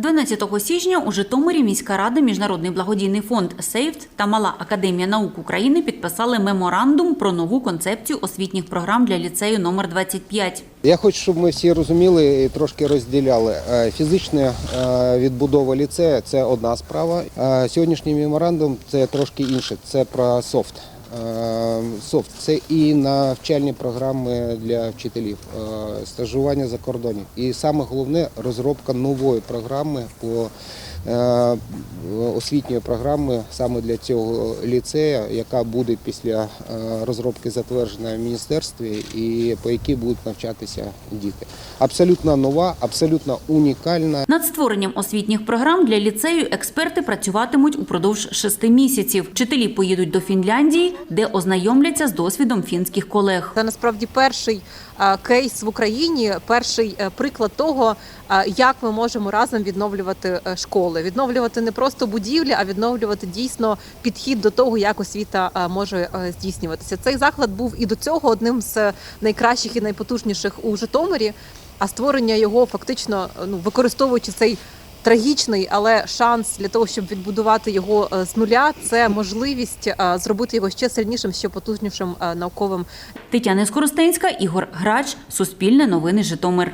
12 січня у Житомирі міська рада, Міжнародний благодійний фонд «Сейфт» та Мала академія наук України підписали меморандум про нову концепцію освітніх програм для ліцею номер 25. Я хочу, щоб ми всі розуміли і трошки розділяли. Е, Фізична е, відбудова ліцею це одна справа. а Сьогоднішній меморандум це трошки інше. Це про софт. Е, Софт це і навчальні програми для вчителів, е, стажування за кордоном. І саме головне розробка нової програми по освітньої програми саме для цього ліцею, яка буде після е, розробки затверджена в міністерстві і по якій будуть навчатися діти. Абсолютно нова, абсолютно унікальна. Над створенням освітніх програм для ліцею експерти працюватимуть упродовж шести місяців. Вчителі поїдуть до Фінляндії, де ознайомляться з досвідом фінських колег. Це насправді перший е, кейс в Україні, перший е, приклад того, е, як ми можемо разом відновлювати е, школи, відновлювати не просто будівлі, а відновлювати дійсно підхід до того, як освіта е, може е, здійснюватися. Цей заклад був і до цього одним з найкращих і найпотужніших у Житомирі. А створення його фактично ну використовуючи цей. Трагічний, але шанс для того, щоб відбудувати його е, з нуля, це можливість е, зробити його ще сильнішим, ще потужнішим е, науковим Тетяна Скоростенська, Ігор Грач, Суспільне новини Житомир.